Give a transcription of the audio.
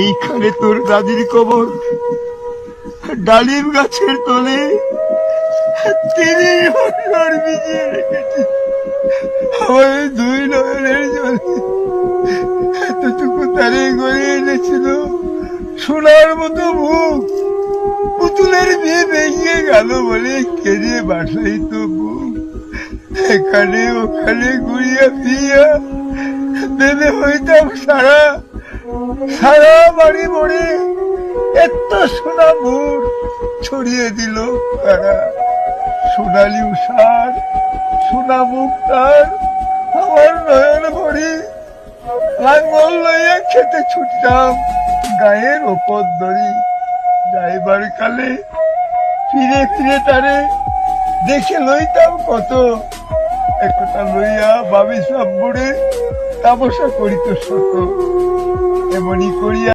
এইখানে তোর দাদির কবর, ডালিম গাছের তলে দুই এতটুকু তারে গড়ে এনেছিল। সোনার মতো মুখ, পুতুলের বিয়ে ভেঙে গেল বলে কেড়ে বাসাই তো বুক এখানে ওখানে ঘুরিয়া ফিরিয়া ভেবে হইতাম সারা। সারা বাড়ি মরে এত সোনা মুখ ছড়িয়ে দিল। কারা সোনালি উষার সোনা মুখ তার আমার নয়ন ভরি লাঙ্গল লইয়া খেতে ছুটতাম গায়ের ওপর দড়ি যাইবার কালে ফিরে ফিরে তারে দেখে লইতাম কত। একথা লইয়া বাবি সব বুড়ে তামসা করিত শত। de Monicuria.